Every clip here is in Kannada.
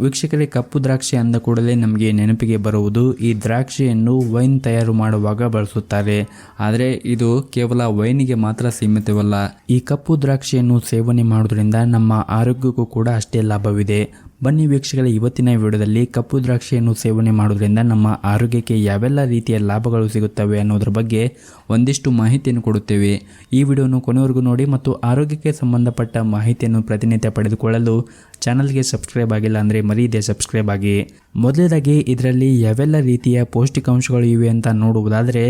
ವೀಕ್ಷಕರೇ, ಕಪ್ಪು ದ್ರಾಕ್ಷಿ ಅಂದ ಕೂಡಲೇ ನಮಗೆ ನೆನಪಿಗೆ ಬರುವುದು, ಈ ದ್ರಾಕ್ಷಿಯನ್ನು ವೈನ್ ತಯಾರು ಮಾಡುವಾಗ ಬಳಸುತ್ತಾರೆ. ಆದರೆ ಇದು ಕೇವಲ ವೈನಿಗೆ ಮಾತ್ರ ಸೀಮಿತವಲ್ಲ. ಈ ಕಪ್ಪು ದ್ರಾಕ್ಷಿಯನ್ನು ಸೇವನೆ ಮಾಡುವುದರಿಂದ ನಮ್ಮ ಆರೋಗ್ಯಕ್ಕೂ ಕೂಡ ಅಷ್ಟೇ ಲಾಭವಿದೆ. ಬನ್ನಿ ವೀಕ್ಷಕರ, ಇವತ್ತಿನ ವಿಡಿಯೋದಲ್ಲಿ ಕಪ್ಪು ದ್ರಾಕ್ಷಿಯನ್ನು ಸೇವನೆ ಮಾಡೋದ್ರಿಂದ ನಮ್ಮ ಆರೋಗ್ಯಕ್ಕೆ ಯಾವೆಲ್ಲ ರೀತಿಯ ಲಾಭಗಳು ಸಿಗುತ್ತವೆ ಅನ್ನೋದ್ರ ಬಗ್ಗೆ ಒಂದಿಷ್ಟು ಮಾಹಿತಿಯನ್ನು ಕೊಡುತ್ತೇವೆ. ಈ ವಿಡಿಯೋನು ಕೊನೆವರೆಗೂ ನೋಡಿ ಮತ್ತು ಆರೋಗ್ಯಕ್ಕೆ ಸಂಬಂಧಪಟ್ಟ ಮಾಹಿತಿಯನ್ನು ಪ್ರತಿನಿತ್ಯ ಪಡೆದುಕೊಳ್ಳಲು ಚಾನಲ್ಗೆ ಸಬ್ಸ್ಕ್ರೈಬ್ ಆಗಿಲ್ಲ ಅಂದರೆ ಮರೀದೆ ಸಬ್ಸ್ಕ್ರೈಬ್ ಆಗಿ. ಮೊದಲನೇದಾಗಿ, ಇದರಲ್ಲಿ ಯಾವೆಲ್ಲ ರೀತಿಯ ಪೌಷ್ಟಿಕಾಂಶಗಳು ಇವೆ ಅಂತ ನೋಡುವುದಾದರೆ,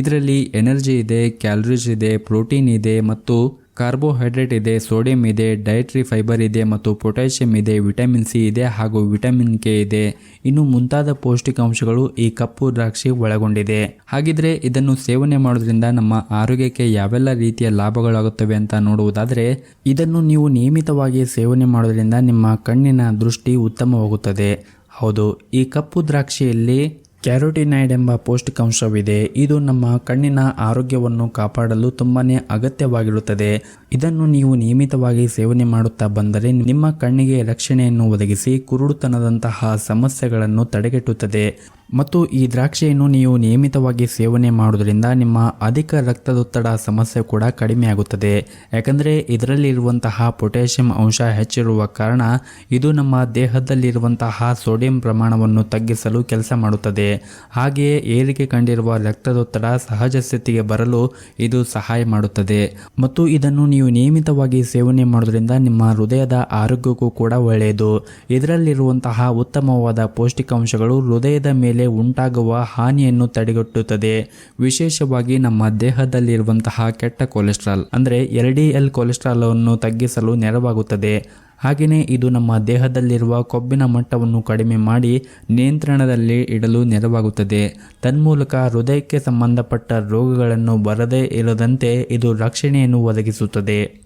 ಇದರಲ್ಲಿ ಎನರ್ಜಿ ಇದೆ, ಕ್ಯಾಲರೀಸ್ ಇದೆ, ಪ್ರೋಟೀನ್ ಇದೆ ಮತ್ತು ಕಾರ್ಬೋಹೈಡ್ರೇಟ್ ಇದೆ, ಸೋಡಿಯಂ ಇದೆ ಡಯಟ್ರಿ ಫೈಬರ್ ಇದೆ ಮತ್ತು ಪೊಟ್ಯಾಷಿಯಂ ಇದೆ, ವಿಟಮಿನ್ ಸಿ ಇದೆ ಹಾಗೂ ವಿಟಮಿನ್ ಕೆ ಇದೆ. ಇನ್ನು ಮುಂತಾದ ಪೌಷ್ಟಿಕಾಂಶಗಳು ಈ ಕಪ್ಪು ದ್ರಾಕ್ಷಿ ಒಳಗೊಂಡಿದೆ. ಹಾಗಿದ್ರೆ ಇದನ್ನು ಸೇವನೆ ಮಾಡೋದ್ರಿಂದ ನಮ್ಮ ಆರೋಗ್ಯಕ್ಕೆ ಯಾವೆಲ್ಲ ರೀತಿಯ ಲಾಭಗಳಾಗುತ್ತವೆ ಅಂತ ನೋಡುವುದಾದರೆ, ಇದನ್ನು ನೀವು ನಿಯಮಿತವಾಗಿ ಸೇವನೆ ಮಾಡೋದ್ರಿಂದ ನಿಮ್ಮ ಕಣ್ಣಿನ ದೃಷ್ಟಿ ಉತ್ತಮವಾಗುತ್ತದೆ. ಹೌದು, ಈ ಕಪ್ಪು ದ್ರಾಕ್ಷಿಯಲ್ಲಿ ಕ್ಯಾರೋಟಿನೈಡ್ ಎಂಬ ಪೌಷ್ಟಿಕಾಂಶವಿದೆ. ಇದು ನಮ್ಮ ಕಣ್ಣಿನ ಆರೋಗ್ಯವನ್ನು ಕಾಪಾಡಲು ತುಂಬಾ ಅಗತ್ಯವಾಗಿರುತ್ತದೆ. ಇದನ್ನು ನೀವು ನಿಯಮಿತವಾಗಿ ಸೇವನೆ ಮಾಡುತ್ತಾ ಬಂದರೆ ನಿಮ್ಮ ಕಣ್ಣಿಗೆ ರಕ್ಷಣೆಯನ್ನು ಒದಗಿಸಿ ಕುರುಡುತನದಂತಹ ಸಮಸ್ಯೆಗಳನ್ನು ತಡೆಗಟ್ಟುತ್ತದೆ. ಮತ್ತು ಈ ದ್ರಾಕ್ಷಿಯನ್ನು ನೀವು ನಿಯಮಿತವಾಗಿ ಸೇವನೆ ಮಾಡುವುದರಿಂದ ನಿಮ್ಮ ಅಧಿಕ ರಕ್ತದೊತ್ತಡ ಸಮಸ್ಯೆ ಕೂಡ ಕಡಿಮೆಯಾಗುತ್ತದೆ ಯಾಕಂದರೆ ಇದರಲ್ಲಿರುವಂತಹ ಪೊಟ್ಯಾಷಿಯಂ ಅಂಶ ಹೆಚ್ಚಿರುವ ಕಾರಣ ಇದು ನಮ್ಮ ದೇಹದಲ್ಲಿರುವಂತಹ ಸೋಡಿಯಂ ಪ್ರಮಾಣವನ್ನು ತಗ್ಗಿಸಲು ಕೆಲಸ ಮಾಡುತ್ತದೆ. ಹಾಗೆಯೇ ಏರಿಕೆ ಕಂಡಿರುವ ರಕ್ತದೊತ್ತಡ ಸಹಜ ಸ್ಥಿತಿಗೆ ಬರಲು ಇದು ಸಹಾಯ ಮಾಡುತ್ತದೆ. ಮತ್ತು ಇದನ್ನು ನೀವು ನಿಯಮಿತವಾಗಿ ಸೇವನೆ ಮಾಡೋದ್ರಿಂದ ನಿಮ್ಮ ಹೃದಯದ ಆರೋಗ್ಯಕ್ಕೂ ಕೂಡ ಒಳ್ಳೆಯದು. ಇದರಲ್ಲಿರುವಂತಹ ಉತ್ತಮವಾದ ಪೌಷ್ಟಿಕಾಂಶಗಳು ಹೃದಯದ ಮೇಲೆ ಉಂಟಾಗುವ ಹಾನಿಯನ್ನು ತಡೆಗಟ್ಟುತ್ತದೆ. ವಿಶೇಷವಾಗಿ ನಮ್ಮ ದೇಹದಲ್ಲಿರುವಂತಹ ಕೆಟ್ಟ ಕೊಲೆಸ್ಟ್ರಾಲ್ ಅಂದರೆ ಎಲ್ ಡಿ ಎಲ್ ಕೊಲೆಸ್ಟ್ರಾಲನ್ನು ತಗ್ಗಿಸಲು ನೆರವಾಗುತ್ತದೆ. ಹಾಗೆಯೇ ಇದು ನಮ್ಮ ದೇಹದಲ್ಲಿರುವ ಕೊಬ್ಬಿನ ಮಟ್ಟವನ್ನು ಕಡಿಮೆ ಮಾಡಿ ನಿಯಂತ್ರಣದಲ್ಲಿ ಇಡಲು ನೆರವಾಗುತ್ತದೆ. ತನ್ಮೂಲಕ ಹೃದಯಕ್ಕೆ ಸಂಬಂಧಪಟ್ಟ ರೋಗಗಳನ್ನು ಬರದೇ ಇರದಂತೆ ಇದು ರಕ್ಷಣೆಯನ್ನು ಒದಗಿಸುತ್ತದೆ.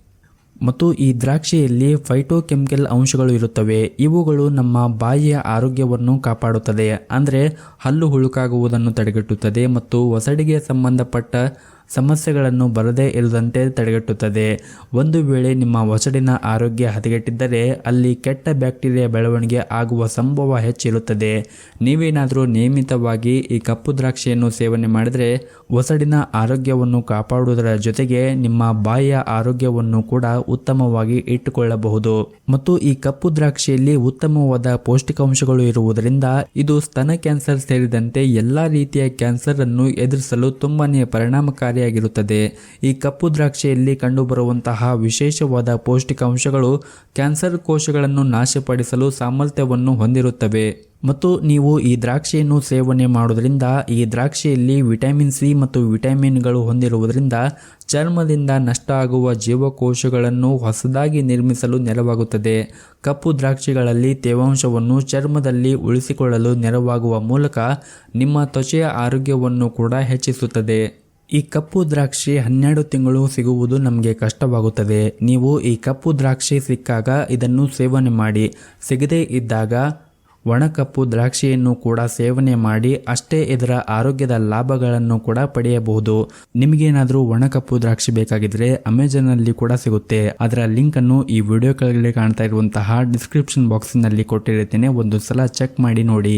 ಮತ್ತು ಈ ದ್ರಾಕ್ಷಿಯಲ್ಲಿ ಫೈಟೋಕೆಮಿಕಲ್ ಅಂಶಗಳು ಇರುತ್ತವೆ. ಇವುಗಳು ನಮ್ಮ ಬಾಯಿಯ ಆರೋಗ್ಯವನ್ನು ಕಾಪಾಡುತ್ತದೆ. ಅಂದರೆ ಹಲ್ಲು ಹುಳುಕಾಗುವುದನ್ನು ತಡೆಗಟ್ಟುತ್ತದೆ ಮತ್ತು ಒಸಡಿಗೆ ಸಂಬಂಧಪಟ್ಟ ಸಮಸ್ಯೆಗಳನ್ನು ಬರದೇ ಇರದಂತೆ ತಡೆಗಟ್ಟುತ್ತದೆ. ಒಂದು ವೇಳೆ ನಿಮ್ಮ ಒಸಡಿನ ಆರೋಗ್ಯ ಹದಗೆಟ್ಟಿದ್ದರೆ, ಅಲ್ಲಿ ಕೆಟ್ಟ ಬ್ಯಾಕ್ಟೀರಿಯಾ ಬೆಳವಣಿಗೆ ಆಗುವ ಸಂಭವ ಹೆಚ್ಚಿರುತ್ತದೆ. ನೀವೇನಾದರೂ ನಿಯಮಿತವಾಗಿ ಈ ಕಪ್ಪು ದ್ರಾಕ್ಷಿಯನ್ನು ಸೇವನೆ ಮಾಡಿದರೆ, ಒಸಡಿನ ಆರೋಗ್ಯವನ್ನು ಕಾಪಾಡುವುದರ ಜೊತೆಗೆ ನಿಮ್ಮ ಬಾಯಿಯ ಆರೋಗ್ಯವನ್ನು ಕೂಡ ಉತ್ತಮವಾಗಿ ಇಟ್ಟುಕೊಳ್ಳಬಹುದು. ಮತ್ತು ಈ ಕಪ್ಪು ದ್ರಾಕ್ಷಿಯಲ್ಲಿ ಉತ್ತಮವಾದ ಪೌಷ್ಟಿಕಾಂಶಗಳು ಇರುವುದರಿಂದ, ಇದು ಸ್ತನ ಕ್ಯಾನ್ಸರ್ ಸೇರಿದಂತೆ ಎಲ್ಲಾ ರೀತಿಯ ಕ್ಯಾನ್ಸರ್ ಅನ್ನು ಎದುರಿಸಲು ತುಂಬಾನೇ ಪರಿಣಾಮಕಾರಿಯಾಗಿರುತ್ತದೆ ಈ ಕಪ್ಪು ದ್ರಾಕ್ಷಿಯಲ್ಲಿ ಕಂಡುಬರುವಂತಹ ವಿಶೇಷವಾದ ಪೌಷ್ಟಿಕಾಂಶಗಳು ಕ್ಯಾನ್ಸರ್ ಕೋಶಗಳನ್ನು ನಾಶಪಡಿಸಲು ಸಾಮರ್ಥ್ಯವನ್ನು ಹೊಂದಿರುತ್ತವೆ. ಮತ್ತು ನೀವು ಈ ದ್ರಾಕ್ಷಿಯನ್ನು ಸೇವನೆ ಮಾಡುವುದರಿಂದ, ಈ ದ್ರಾಕ್ಷಿಯಲ್ಲಿ ವಿಟಮಿನ್ ಸಿ ಮತ್ತು ವಿಟಮಿನ್ಗಳು ಹೊಂದಿರುವುದರಿಂದ ಚರ್ಮದಿಂದ ನಷ್ಟ ಆಗುವ ಜೀವಕೋಶಗಳನ್ನು ಹೊಸದಾಗಿ ನಿರ್ಮಿಸಲು ನೆರವಾಗುತ್ತದೆ. ಕಪ್ಪು ದ್ರಾಕ್ಷಿಗಳಲ್ಲಿ ತೇವಾಂಶವನ್ನು ಚರ್ಮದಲ್ಲಿ ಉಳಿಸಿಕೊಳ್ಳಲು ನೆರವಾಗುವ ಮೂಲಕ ನಿಮ್ಮ ತ್ವಚೆಯ ಆರೋಗ್ಯವನ್ನು ಕೂಡ ಹೆಚ್ಚಿಸುತ್ತದೆ. ಈ ಕಪ್ಪು ದ್ರಾಕ್ಷಿ ಹನ್ನೆರಡು ತಿಂಗಳು ಸಿಗುವುದು ನಮಗೆ ಕಷ್ಟವಾಗುತ್ತದೆ. ನೀವು ಈ ಕಪ್ಪು ದ್ರಾಕ್ಷಿ ಸಿಕ್ಕಾಗ ಇದನ್ನು ಸೇವನೆ ಮಾಡಿ. ಸಿಗದೇ ಇದ್ದಾಗ ಒಣಕಪ್ಪು ದ್ರಾಕ್ಷಿಯನ್ನು ಕೂಡ ಸೇವನೆ ಮಾಡಿ ಅಷ್ಟೇ ಇದರ ಆರೋಗ್ಯದ ಲಾಭಗಳನ್ನು ಕೂಡ ಪಡೆಯಬಹುದು. ನಿಮಗೇನಾದರೂ ಒಣಕಪ್ಪು ದ್ರಾಕ್ಷಿ ಬೇಕಾಗಿದ್ದರೆ ಅಮೆಜಾನಲ್ಲಿ ಕೂಡ ಸಿಗುತ್ತೆ. ಅದರ ಲಿಂಕನ್ನು ಈ ವಿಡಿಯೋ ಕೆಳಗಡೆ ಕಾಣ್ತಾ ಇರುವಂತಹ ಡಿಸ್ಕ್ರಿಪ್ಷನ್ ಬಾಕ್ಸ್ನಲ್ಲಿ ಕೊಟ್ಟಿರುತ್ತೇನೆ. ಒಂದು ಸಲ ಚೆಕ್ ಮಾಡಿ ನೋಡಿ.